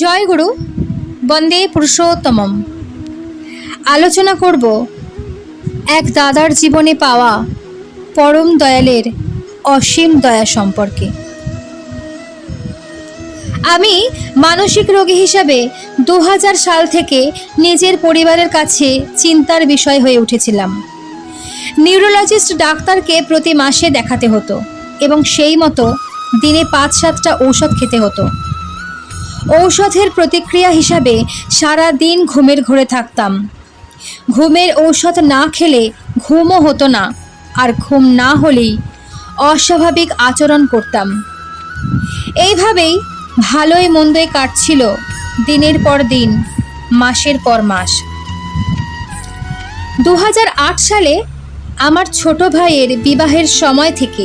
জয় গুরু, বন্দে পুরুষোত্তমম। আলোচনা করব এক দাদার জীবনে পাওয়া পরম দয়ালের অসীম দয়া সম্পর্কে। আমি মানসিক রোগী হিসাবে দু হাজার সাল থেকে নিজের পরিবারের কাছে চিন্তার বিষয় হয়ে উঠেছিলাম। নিউরোলজিস্ট ডাক্তারকে প্রতি মাসে দেখাতে হতো এবং সেই মতো দিনে পাঁচ সাতটা ঔষধ খেতে হতো। ঔষধের প্রতিক্রিয়া হিসাবে সারা দিন ঘুমের ঘোরে থাকতাম। ঘুমের ঔষধ না খেলে ঘুমও হতো না, আর ঘুম না হলেই অস্বাভাবিক আচরণ করতাম। এইভাবেই ভালোই মন্দই কাটছিল দিনের পর দিন, মাসের পর মাস। দু হাজার আট সালে আমার ছোট ভাইয়ের বিবাহের সময় থেকে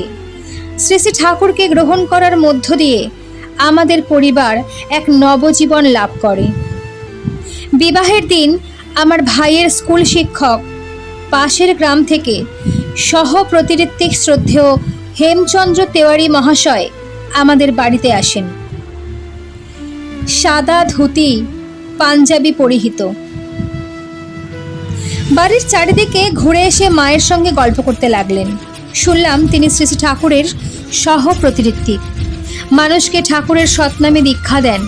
শ্রী শ্রী ঠাকুরকে গ্রহণ করার মধ্য দিয়ে আমাদের পরিবার এক নবজীবন লাভ করে। বিবাহের দিন আমার ভাইয়ের স্কুল শিক্ষক পাশের গ্রাম থেকে সহ প্রতিরিত্বিক শ্রদ্ধেয় হেমচন্দ্র তেওয়ারি মহাশয় আমাদের বাড়িতে আসেন। সাদা ধুতি, পাঞ্জাবি পরিহিত। বাড়ির চারিদিকে ঘুরে এসে মায়ের সঙ্গে গল্প করতে লাগলেন। শুনলাম তিনি শ্রী শ্রী ঠাকুরের সহ প্রতিরিত্বিক মানুষকে ঠাকুরের সৎনামে দীক্ষা দেন।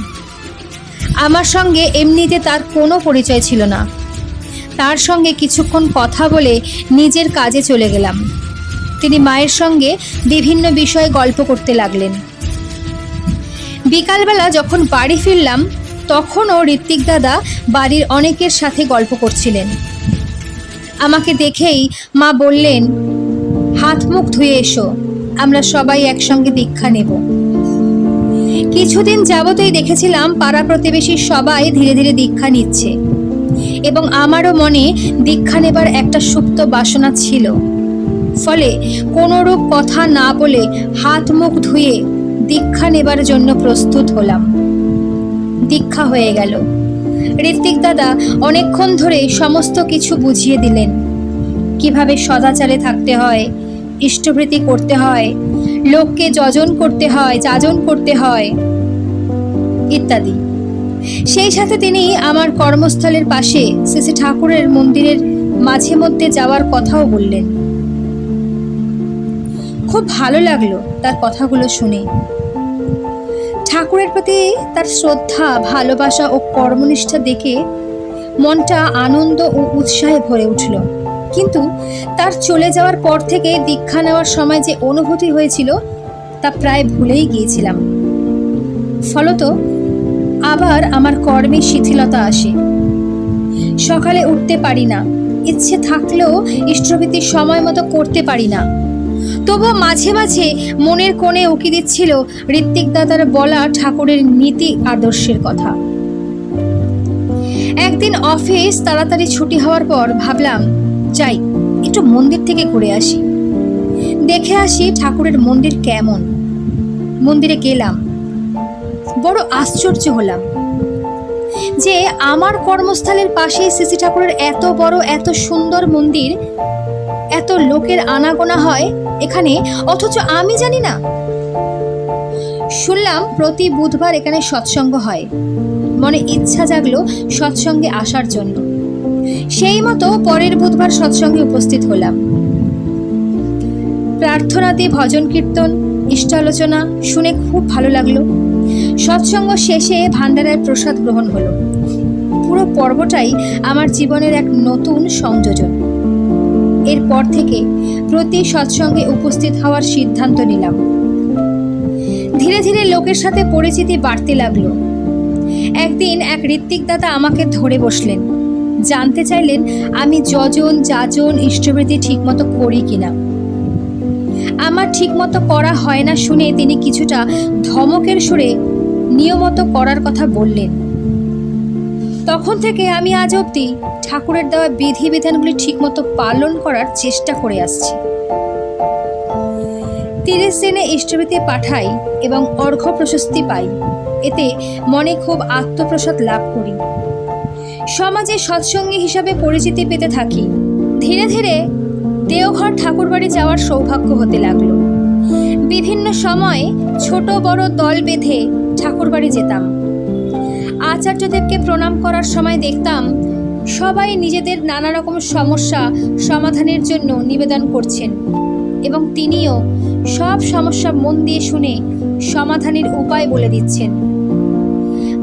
আমার সঙ্গে এমনিতে তার কোনো পরিচয় ছিল না। তার সঙ্গে কিছুক্ষণ কথা বলে নিজের কাজে চলে গেলাম। তিনি মায়ের সঙ্গে বিভিন্ন বিষয়ে গল্প করতে লাগলেন। বিকালবেলা যখন বাড়ি ফিরলাম, তখনও ঋত্বিক দাদা বাড়ির অনেকের সাথে গল্প করছিলেন। আমাকে দেখেই মা বললেন, হাত মুখ ধুয়ে এসো, আমরা সবাই একসঙ্গে দীক্ষা নেব। কিছুদিন যাবতই দেখেছিলাম পাড়া প্রতিবেশীর সবাই ধীরে ধীরে দীক্ষা নিচ্ছে। এবং আমারও মনে দীক্ষা নেবার একটা সুপ্ত বাসনা ছিল। ফলে কোনোরূপ কথা না বলে হাত মুখ ধুয়ে দীক্ষা নেবার জন্য প্রস্তুত হলাম। দীক্ষা হয়ে গেল। ঋত্বিক দাদা অনেকক্ষণ ধরে সমস্ত কিছু বুঝিয়ে দিলেন। কীভাবে সদাচারে থাকতে হয়, ইষ্টভৃতি করতে হয় লোককে যজন করতে হয়, যাজন করতে হয় ইত্যাদি। সেই সাথে তিনি আমার কর্মস্থলের পাশে শ্রী ঠাকুরের মন্দিরের মাঝে মধ্যে যাওয়ার কথাও বললেন। খুব ভালো লাগল তার কথাগুলো শুনে। ঠাকুরের প্রতি তার শ্রদ্ধা, ভালোবাসা ও কর্মনিষ্ঠা দেখে মনটা আনন্দ ও উৎসাহে ভরে উঠল। কিন্তু তার চলে যাওয়ার পর থেকে দীক্ষা নেওয়ার সময় যে অনুভূতি হয়েছিল, তা প্রায় ভুলেই গিয়েছিলাম। ফলত আবার আমার কর্মে শিথিলতা আসে। সকালে উঠতে পারি না, ইচ্ছে থাকলেও ইষ্টভীতি সময় মতো করতে পারি না। তবু মাঝে মাঝে মনের কোণে উকি দিচ্ছিল ঋত্বিক দাদার বলা ঠাকুরের নীতি আদর্শের কথা। একদিন অফিস তাড়াতাড়ি ছুটি হওয়ার পর ভাবলাম যাই, একটু মন্দির থেকে ঘুরে আসি। দেখে আসি ঠাকুরের মন্দির কেমন। মন্দিরে গেলাম। বড় আশ্চর্য হলাম যে আমার কর্মস্থলের পাশেই শ্রী ঠাকুরের এত বড়, এত সুন্দর মন্দির, এত লোকের আনাগোনা হয় এখানে, অথচ আমি জানি না। শুনলাম প্রতি বুধবার এখানে সৎসঙ্গ হয়। মনে ইচ্ছা জাগলো সৎসঙ্গে আসার জন্য। সেই মতো পরের বুধবার সৎসঙ্গে উপস্থিত হলাম। প্রার্থনাতে ভজন কীর্তন, ইষ্টালোচনা শুনে খুব ভালো লাগল। সৎসঙ্গ শেষে ভান্ডারায় প্রসাদ গ্রহণ হলো। পুরো পর্বটাই আমার জীবনের এক নতুন সংযোজন। এরপর থেকে প্রতি সৎসঙ্গে উপস্থিত হওয়ার সিদ্ধান্ত নিলাম। ধীরে ধীরে লোকের সাথে পরিচিতি বাড়তে লাগল। একদিন এক ঋত্বিক দাদা আমাকে ধরে বসলেন। জানতে চাইলেন আমি যজন, যাজন, ইষ্টবৃত্তি ঠিকমতো করি কিনা। আমার ঠিকমতো করা হয় না শুনে তিনি কিছুটা ধমকের সুরে নিয়মত করার কথা বললেন। তখন থেকে আমি আজ অবধি ঠাকুরের দেওয়া বিধিবিধানগুলি ঠিকমতো পালন করার চেষ্টা করে আসছি। তিরিশ দিনে ইষ্টবৃত্তি পাঠাই এবং অর্ঘ্য প্রশস্তি পাই। এতে মনে খুব আত্মপ্রসাদ লাভ করি। সমাজে সৎসঙ্গী হিসাবে পরিচিতি পেতে থাকি। ধীরে ধীরে দেওঘর ঠাকুরবাড়ি যাওয়ার সৌভাগ্য হতে লাগল। বিভিন্ন সময়ে ছোট বড় দল বেঁধে ঠাকুরবাড়ি যেতাম। আচার্যদেবকে প্রণাম করার সময় দেখতাম, সবাই নিজেদের নানা রকম সমস্যা সমাধানের জন্য নিবেদন করছেন এবং তিনিও সব সমস্যা মন দিয়ে শুনে সমাধানের উপায় বলে দিচ্ছেন।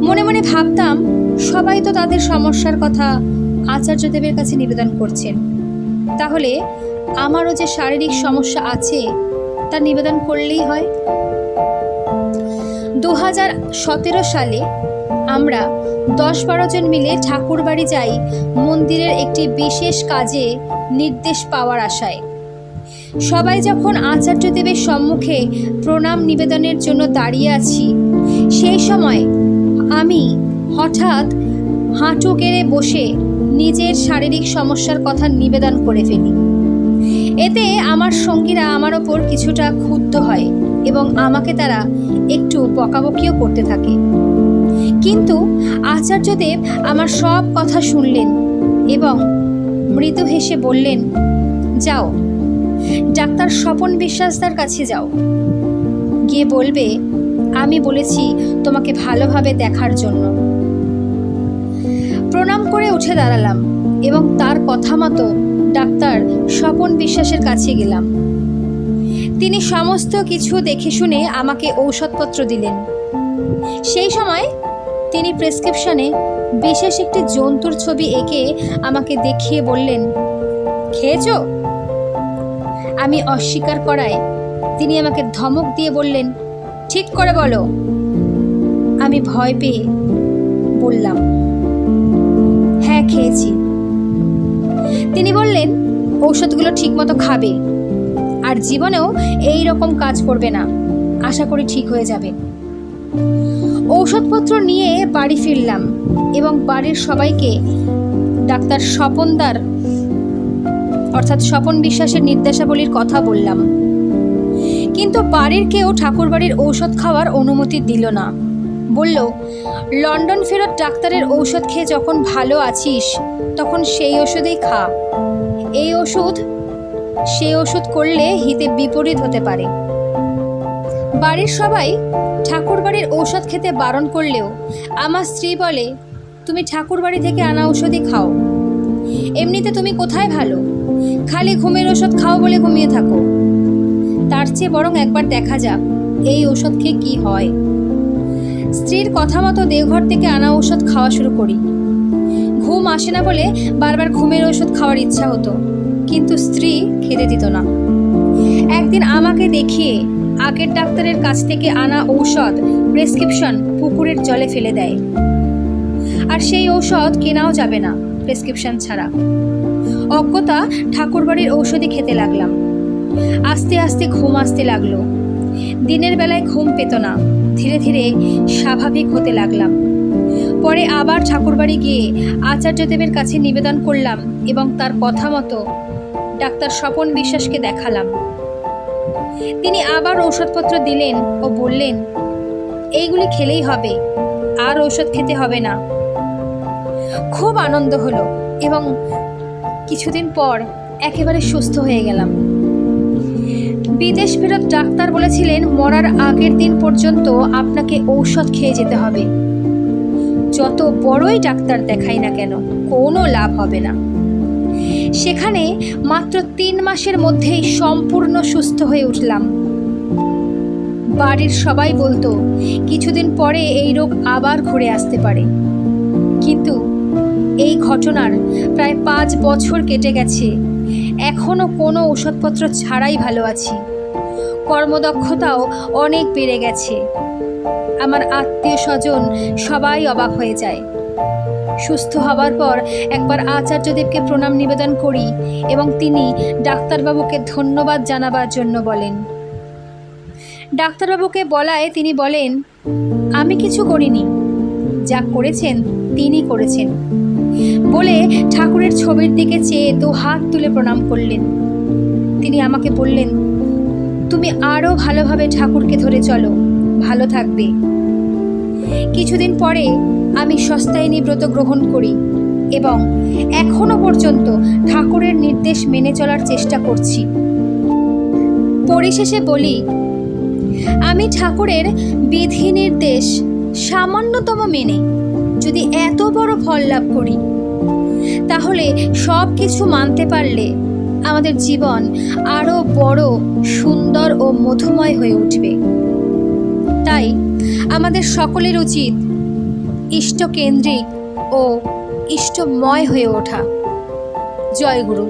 মনে মনে ভাবতাম সবাই তো তাদের সমস্যার কথা আচার্যদেবের কাছে নিবেদন করছেন। তাহলে আমারও যে শারীরিক সমস্যা আছে, তা নিবেদন করলেই হয়? দু হাজার সতেরো সালে আমরা দশ বারো জন মিলে ঠাকুরবাড়ি যাই মন্দিরের একটি বিশেষ কাজে নির্দেশ পাওয়ার আশায়। সবাই যখন আচার্যদেবের সম্মুখে প্রণাম নিবেদনের জন্য দাঁড়িয়ে আছি, সেই সময় আমি হঠাৎ হাঁটু কেড়ে বসে নিজের শারীরিক সমস্যার কথা নিবেদন করে ফেলি। এতে আমার সঙ্গীরা আমার ওপর কিছুটা ক্ষুব্ধ হয় এবং আমাকে তারা একটু বকাবকিও করতে থাকে। কিন্তু আচার্যদেব আমার সব কথা শুনলেন এবং মৃদু হেসে বললেন, যাও, ডাক্তার স্বপন বিশ্বাসদার কাছে যাও। গিয়ে বলবে, আমি বলেছি তোমাকে ভালোভাবে দেখার জন্য। প্রণাম করে উঠে দাঁড়ালাম এবং তার কথা মতো ডাক্তার স্বপন বিশ্বাসের কাছে গেলাম। তিনি সমস্ত কিছু দেখে শুনে আমাকে ঔষধপত্র দিলেন। সেই সময় তিনি প্রেসক্রিপশনে বিশেষ একটি জন্তুর ছবি এঁকে আমাকে দেখিয়ে বললেন, খেয়েছো? আমি অস্বীকার করায় তিনি আমাকে ধমক দিয়ে বললেন, ঠিক করে বলো। আমি ভয় পেয়ে বললাম হ্যাঁ খেয়েছি। তিনি বললেন, ঔষধগুলো ঠিকমতো খাবে, আর জীবনেও এই রকম কাজ করবে না। আশা করি ঠিক হয়ে যাবে। ঔষধপত্র নিয়ে বাড়ি ফিরলাম এবং বাড়ির সবাইকে ডাক্তার স্বপনদার, অর্থাৎ স্বপন বিশ্বাসের নির্দেশাবলীর কথা বললাম। কিন্তু বাড়ির কেউ ঠাকুরবাড়ির ঔষধ খাওয়ার অনুমতি দিল না। বলল লন্ডন ফেরত ডাক্তারের ঔষধ খেয়ে যখন ভালো আছিস, তখন সেই ওষুধেই খা। এই ওষুধ সেই ওষুধ করলে হিতে বিপরীত হতে পারে। বাড়ির সবাই ঠাকুরবাড়ির ঔষধ খেতে বারণ করলেও আমার স্ত্রী বলে, তুমি ঠাকুরবাড়ি থেকে আনা ঔষধই খাও। এমনিতে তুমি কোথায় ভালো? খালি ঘুমের ওষুধ খাও বলে ঘুমিয়ে থাকো। তার চেয়ে বরং একবার দেখা যাক, এই ওষুধ খেয়ে কী হয়। স্ত্রীর কথা মতো দেওঘর থেকে আনা ওষুধ খাওয়া শুরু করি। ঘুম আসে না বলে বারবার ঘুমের ওষুধ খাওয়ার ইচ্ছা হতো, কিন্তু স্ত্রী খেতে দিত না। একদিন আমাকে দেখিয়ে আগের ডাক্তারের কাছ থেকে আনা ঔষধ প্রেসক্রিপশন পুকুরের জলে ফেলে দেয়। আর সেই ঔষধ কেনাও যাবে না, প্রেসক্রিপশন ছাড়া। অজ্ঞতা ঠাকুরবাড়ির ঔষধি খেতে লাগলাম। আস্তে আস্তে ঘুম আসতে লাগল। দিনের বেলায় ঘুম পেত না। ধীরে ধীরে স্বাভাবিক হতে লাগলাম। পরে আবার ঠাকুরবাড়ি গিয়ে আচার্যদেবের কাছে নিবেদন করলাম এবং তার কথা মতো ডাক্তার স্বপন বিশ্বাসকে দেখালাম। তিনি আবার ঔষধপত্র দিলেন ও বললেন, এইগুলি খেলেই হবে, আর ঔষধ খেতে হবে না। খুব আনন্দ হলো এবং কিছুদিন পর একেবারে সুস্থ হয়ে গেলাম। বিদেশ ফেরত ডাক্তার বলেছিলেন, মরার আগের দিন পর্যন্ত আপনাকে ঔষধ খেয়ে যেতে হবে। যত বড়ই ডাক্তার দেখাই না কেন, কোনো লাভ হবে না। সেখানে মাত্র তিন মাসের মধ্যেই সম্পূর্ণ সুস্থ হয়ে উঠলাম। বাড়ির সবাই বলতো, কিছুদিন পরে এই রোগ আবার ঘুরে আসতে পারে। কিন্তু এই ঘটনার প্রায় পাঁচ বছর কেটে গেছে। এখনও কোনো ওষুধপত্র ছাড়াই ভালো আছি। কর্মদক্ষতাও অনেক বেড়ে গেছে। আমার আত্মীয় স্বজন সবাই অবাক হয়ে যায়। সুস্থ হবার পর একবার আচার্যদেবকে প্রণাম নিবেদন করি এবং তিনি ডাক্তারবাবুকে ধন্যবাদ জানাবার জন্য বলেন। ডাক্তারবাবুকে বলায় তিনি বলেন, আমি কিছু করিনি। যা করেছেন, তিনি করেছেন। বলে ঠাকুরের ছবির দিকে চেয়ে দু হাত তুলে প্রণাম করলেন। তিনি আমাকে বললেন তুমি আরও ভালোভাবে ঠাকুরকে ধরে চলো। ভালো থাকবে। কিছুদিন পরে আমি সস্তায়নী ব্রত গ্রহণ করি এবং এখনও পর্যন্ত ঠাকুরের নির্দেশ মেনে চলার চেষ্টা করছি। পরিশেষে বলি, আমি ঠাকুরের বিধি নির্দেশ সামান্যতম মেনে যদি এত বড় ফল লাভ করি, তাহলে সব কিছু মানতে পারলে আমাদের জীবন আরও বড়, সুন্দর ও মধুময় হয়ে উঠবে। তাই আমাদের সকলের উচিত ইষ্টকেন্দ্রিক ও ইষ্টময় হয়ে ওঠা। জয় গুরু।